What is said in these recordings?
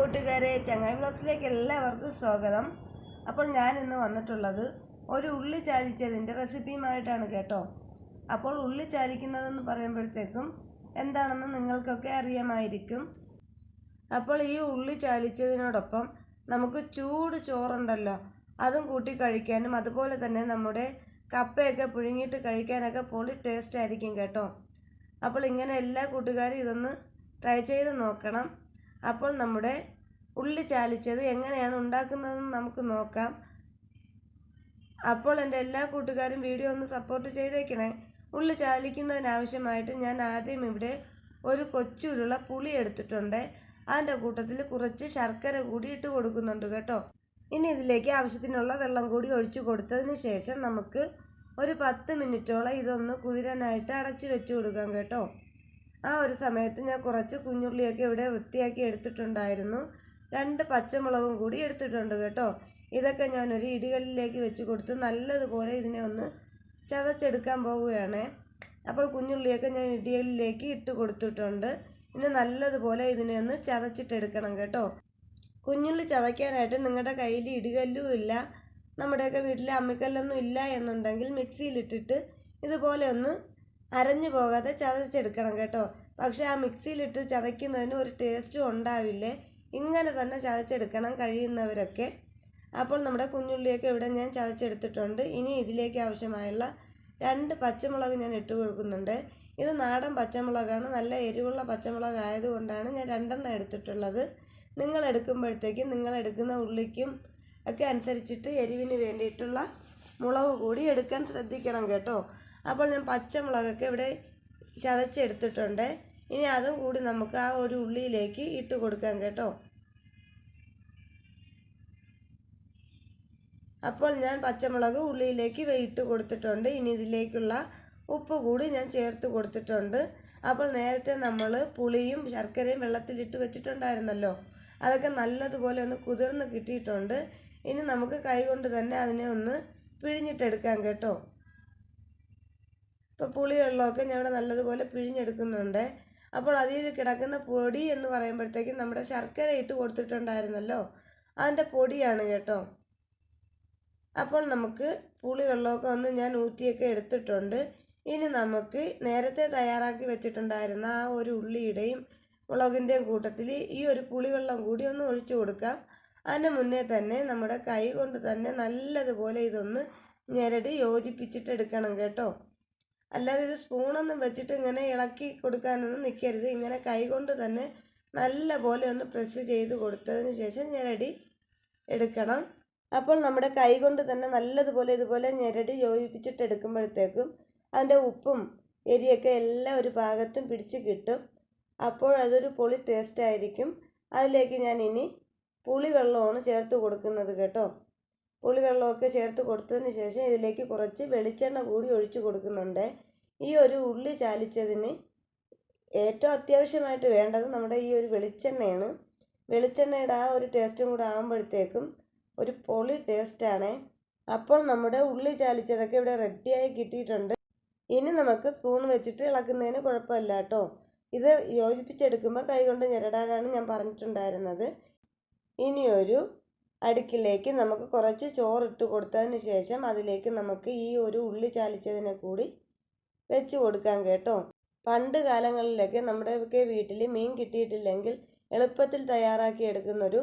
കൂട്ടുകാരെ ചങ്ങായി ബ്ലോഗ്സിലേക്ക് എല്ലാവർക്കും സ്വാഗതം. അപ്പോൾ ഞാൻ ഇന്ന് വന്നിട്ടുള്ളത് ഒരു ഉള്ളി ചാലിച്ചതിന്റെ റെസിപ്പിയുമായിട്ടാണ് കേട്ടോ. അപ്പോൾ ഉള്ളി ചാലിക്കുന്നതെന്ന് പറയുമ്പോഴത്തേക്കും എന്താണെന്ന് നിങ്ങൾക്കൊക്കെ അറിയാമായിരിക്കും. അപ്പോൾ ഈ ഉള്ളി ചാലിച്ചതിനോടൊപ്പം നമുക്ക് ചൂട് ചോറുണ്ടല്ലോ അതും കൂട്ടി കഴിക്കാനും അതുപോലെ തന്നെ നമ്മുടെ കപ്പയൊക്കെ പുഴുങ്ങിയിട്ട് കഴിക്കാനൊക്കെ പൊളി ടേസ്റ്റ് ആയിരിക്കും കേട്ടോ. അപ്പോൾ ഇങ്ങനെ എല്ലാ കൂട്ടുകാരും ഇതൊന്ന് ട്രൈ ചെയ്ത് നോക്കണം. അപ്പോൾ നമ്മുടെ ഉള്ളി ചാലിച്ചത് എങ്ങനെയാണ് ഉണ്ടാക്കുന്നതെന്ന് നമുക്ക് നോക്കാം. അപ്പോൾ എന്റെ എല്ലാ കൂട്ടുകാരും വീഡിയോ ഒന്ന് സപ്പോർട്ട് ചെയ്തേക്കണേ. ഉള്ളി ചാലിക്കുന്നതിനാവശ്യമായിട്ട് ഞാൻ ആദ്യം ഇവിടെ ഒരു കൊച്ചുരുള പുളി എടുത്തിട്ടുണ്ട്. അതിന്റെ കൂട്ടത്തിൽ കുറച്ച് ശർക്കര കൂടി ഇട്ട് കൊടുക്കുന്നുണ്ട് കേട്ടോ. ഇനി ഇതിലേക്ക് ആവശ്യത്തിനുള്ള വെള്ളം കൂടി ഒഴിച്ചു കൊടുത്തതിന് ശേഷം നമുക്ക് ഒരു പത്ത് മിനിറ്റോളം ഇതൊന്ന് കുതിരാനായിട്ട് അടച്ചു വെച്ച് കൊടുക്കാം കേട്ടോ. ആ ഒരു സമയത്ത് ഞാൻ കുറച്ച് കുഞ്ഞുള്ളിയൊക്കെ ഇവിടെ വൃത്തിയാക്കി എടുത്തിട്ടുണ്ടായിരുന്നു. രണ്ട് പച്ചമുളകും കൂടി എടുത്തിട്ടുണ്ട് കേട്ടോ. ഇതൊക്കെ ഞാനൊരു ഇടികളിലേക്ക് വെച്ച് കൊടുത്ത് നല്ലതുപോലെ ഇതിനെ ഒന്ന് ചതച്ചെടുക്കാൻ പോവുകയാണ്. അപ്പോൾ കുഞ്ഞുള്ളിയൊക്കെ ഞാൻ ഇടികളിലേക്ക് ഇട്ട് കൊടുത്തിട്ടുണ്ട്. ഇനി നല്ലതുപോലെ ഇതിനെ ഒന്ന് ചതച്ചിട്ടെടുക്കണം കേട്ടോ. കുഞ്ഞുള്ളി ചതയ്ക്കാനായിട്ട് നിങ്ങളുടെ കയ്യിൽ ഇടികല്ലും ഇല്ല. നമ്മുടെയൊക്കെ വീട്ടിൽ അമ്മിക്കല്ലൊന്നും ഇല്ല എന്നുണ്ടെങ്കിൽ മിക്സിയിലിട്ടിട്ട് ഇതുപോലെ ഒന്ന് അരഞ്ഞു പോകാതെ ചതച്ചെടുക്കണം കേട്ടോ. പക്ഷെ ആ മിക്സിയിലിട്ട് ചതയ്ക്കുന്നതിന് ഒരു ടേസ്റ്റും ഉണ്ടാവില്ലേ? ഇങ്ങനെ തന്നെ ചതച്ചെടുക്കണം കഴിയുന്നവരൊക്കെ. അപ്പോൾ നമ്മുടെ കുഞ്ഞുള്ളിയൊക്കെ ഇവിടെ ഞാൻ ചതച്ചെടുത്തിട്ടുണ്ട്. ഇനി ഇതിലേക്ക് ആവശ്യമായുള്ള രണ്ട് പച്ചമുളക് ഞാൻ ഇട്ട് കൊടുക്കുന്നുണ്ട്. ഇത് നാടൻ പച്ചമുളകാണ്. നല്ല എരിവുള്ള പച്ചമുളക് ആയതുകൊണ്ടാണ് ഞാൻ രണ്ടെണ്ണം എടുത്തിട്ടുള്ളത്. നിങ്ങൾ എടുക്കുമ്പോഴത്തേക്കും നിങ്ങൾ എടുക്കുന്ന ഉള്ളിക്കും ഒക്കെ അനുസരിച്ചിട്ട് എരിവിന് വേണ്ടിയിട്ടുള്ള മുളക് കൂടി എടുക്കാൻ ശ്രദ്ധിക്കണം കേട്ടോ. അപ്പോൾ ഞാൻ പച്ചമുളകൊക്കെ ഇവിടെ ചതച്ചെടുത്തിട്ടുണ്ട്. ഇനി അതും കൂടി നമുക്ക് ആ ഒരു ഉള്ളിയിലേക്ക് ഇട്ട് കൊടുക്കാം കേട്ടോ. അപ്പോൾ ഞാൻ പച്ചമുളക് ഉള്ളിയിലേക്ക് ഇട്ട് കൊടുത്തിട്ടുണ്ട്. ഇനി ഇതിലേക്കുള്ള ഉപ്പ് കൂടി ഞാൻ ചേർത്ത് കൊടുത്തിട്ടുണ്ട്. അപ്പോൾ നേരത്തെ നമ്മൾ പുളിയും ശർക്കരയും വെള്ളത്തിലിട്ട് വെച്ചിട്ടുണ്ടായിരുന്നല്ലോ. അതൊക്കെ നല്ലതുപോലെ ഒന്ന് കുതിർന്ന് കിട്ടിയിട്ടുണ്ട്. ഇനി നമുക്ക് കൈകൊണ്ട് തന്നെ അതിനെ ഒന്ന് പിഴിഞ്ഞിട്ടെടുക്കാം കേട്ടോ. ഇപ്പോൾ പുളി വെള്ളമൊക്കെ ഞാൻ ഇവിടെ നല്ലതുപോലെ പിഴിഞ്ഞെടുക്കുന്നുണ്ട്. അപ്പോൾ അതിൽ കിടക്കുന്ന പൊടി എന്ന് പറയുമ്പോഴത്തേക്കും നമ്മുടെ ശർക്കര ഇട്ട് കൊടുത്തിട്ടുണ്ടായിരുന്നല്ലോ. അതിന്റെ പൊടിയാണ് കേട്ടോ. അപ്പോൾ നമുക്ക് പുളി വെള്ളമൊക്കെ ഒന്ന് ഞാൻ ഊറ്റിയൊക്കെ എടുത്തിട്ടുണ്ട്. ഇനി നമുക്ക് നേരത്തെ തയ്യാറാക്കി വെച്ചിട്ടുണ്ടായിരുന്ന ആ ഒരു ഉള്ളിയുടെയും മുളകിന്റെയും കൂട്ടത്തിൽ ഈ ഒരു പുളിവെള്ളം കൂടി ഒന്ന് ഒഴിച്ചു കൊടുക്കാം. അതിന് മുന്നേ തന്നെ നമ്മുടെ കൈ കൊണ്ട് തന്നെ നല്ലതുപോലെ ഇതൊന്ന് ഞെരടി യോജിപ്പിച്ചിട്ടെടുക്കണം കേട്ടോ. അല്ലാതെ ഇത് സ്പൂണൊന്നും വെച്ചിട്ട് ഇങ്ങനെ ഇളക്കി കൊടുക്കാനൊന്നും നിൽക്കരുത് ഇങ്ങനെ കൈ കൊണ്ട് തന്നെ നല്ല പോലെ ഒന്ന് പ്രസ് ചെയ്ത് കൊടുത്തതിന് ശേഷം ഞെരടി എടുക്കണം. അപ്പോൾ നമ്മുടെ കൈ കൊണ്ട് തന്നെ നല്ലതുപോലെ ഇതുപോലെ ഞെരടി യോജിപ്പിച്ചിട്ട് എടുക്കുമ്പോഴത്തേക്കും അതിന്റെ ഉപ്പും എരിയൊക്കെ എല്ലാം ഒരു ഭാഗത്തും പിടിച്ച് കിട്ടും. അപ്പോൾ അതൊരു പുളി ടേസ്റ്റ് ആയിരിക്കും. അതിലേക്ക് ഞാൻ ഇനി പുളിവെള്ളമാണ് ചേർത്ത് കൊടുക്കുന്നത് കേട്ടോ. പുളിവെള്ളമൊക്കെ ചേർത്ത് കൊടുത്തതിന് ശേഷം ഇതിലേക്ക് കുറച്ച് വെളിച്ചെണ്ണ കൂടി ഒഴിച്ച് കൊടുക്കുന്നുണ്ട്. ഈ ഒരു ഉള്ളി ചാലിച്ചതിന് ഏറ്റവും അത്യാവശ്യമായിട്ട് വേണ്ടത് നമ്മുടെ ഈ ഒരു വെളിച്ചെണ്ണയാണ്. വെളിച്ചെണ്ണയുടെ ആ ഒരു ടേസ്റ്റും കൂടെ ആകുമ്പോഴത്തേക്കും ഒരു പൊളി ടേസ്റ്റാണ്. അപ്പോൾ നമ്മുടെ ഉള്ളി ചാലിച്ചതൊക്കെ ഇവിടെ റെഡിയായി കിട്ടിയിട്ടുണ്ട്. ഇനി നമുക്ക് സ്പൂൺ വെച്ചിട്ട് ഇളക്കുന്നതിന് കുഴപ്പമില്ല കേട്ടോ. ഇത് യോജിപ്പിച്ചെടുക്കുമ്പോൾ കൈകൊണ്ട് ഞെരടാനാണ് ഞാൻ പറഞ്ഞിട്ടുണ്ടായിരുന്നത്. ഇനിയൊരു അടുക്കിലേക്ക് നമുക്ക് കുറച്ച് ചോറിട്ട് കൊടുത്തതിന് ശേഷം അതിലേക്ക് നമുക്ക് ഈ ഒരു ഉള്ളി ചാലിച്ചതിനെ കൂടി വെച്ച് കൊടുക്കാൻ കേട്ടോ. പണ്ട് കാലങ്ങളിലൊക്കെ നമ്മുടെയൊക്കെ വീട്ടിൽ മീൻ കിട്ടിയിട്ടില്ലെങ്കിൽ എളുപ്പത്തിൽ തയ്യാറാക്കി എടുക്കുന്നൊരു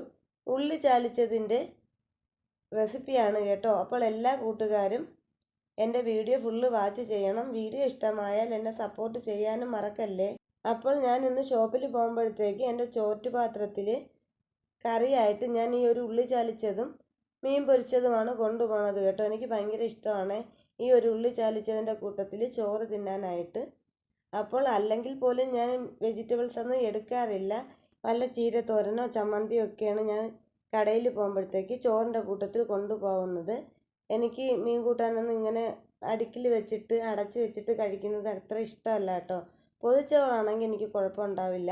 ഉള്ളി ചാലിച്ചതിന്റെ റെസിപ്പിയാണ് കേട്ടോ. അപ്പോൾ എല്ലാ കൂട്ടുകാരും എന്റെ വീഡിയോ ഫുള്ള് വാച്ച് ചെയ്യണം. വീഡിയോ ഇഷ്ടമായാൽ എന്നെ സപ്പോർട്ട് ചെയ്യാനും മറക്കല്ലേ? അപ്പോൾ ഞാൻ ഇന്ന് ഷോപ്പിൽ പോകുമ്പോഴത്തേക്ക് എന്റെ ചോറ്റ് പാത്രത്തിൽ കറിയായിട്ട് ഞാൻ ഈ ഒരു ഉള്ളി ചാലിച്ചതും മീൻ പൊരിച്ചതുമാണ് കൊണ്ടുപോകുന്നത് കേട്ടോ. എനിക്ക് ഭയങ്കര ഇഷ്ടമാണ് ഈ ഒരു ഉള്ളി ചാലിച്ചതിന്റെ കൂട്ടത്തിൽ ചോറ് തിന്നാനായിട്ട്. അപ്പോൾ അല്ലെങ്കിൽ പോലും ഞാൻ വെജിറ്റബിൾസ് ഒന്നും എടുക്കാറില്ല. വല്ല ചീരത്തോരനോ ചമ്മന്തിയോ ഒക്കെയാണ് ഞാൻ കടയിൽ പോകുമ്പോഴത്തേക്ക് ചോറിന്റെ കൂട്ടത്തിൽ കൊണ്ടുപോകുന്നത്. എനിക്ക് മീൻ കൂട്ടാനൊന്നും ഇങ്ങനെ അടുക്കിൽ വെച്ചിട്ട് അടച്ച് വെച്ചിട്ട് കഴിക്കുന്നത് അത്ര ഇഷ്ടമല്ല കേട്ടോ. പൊതിച്ചോറാണെങ്കിൽ എനിക്ക് കുഴപ്പമുണ്ടാവില്ല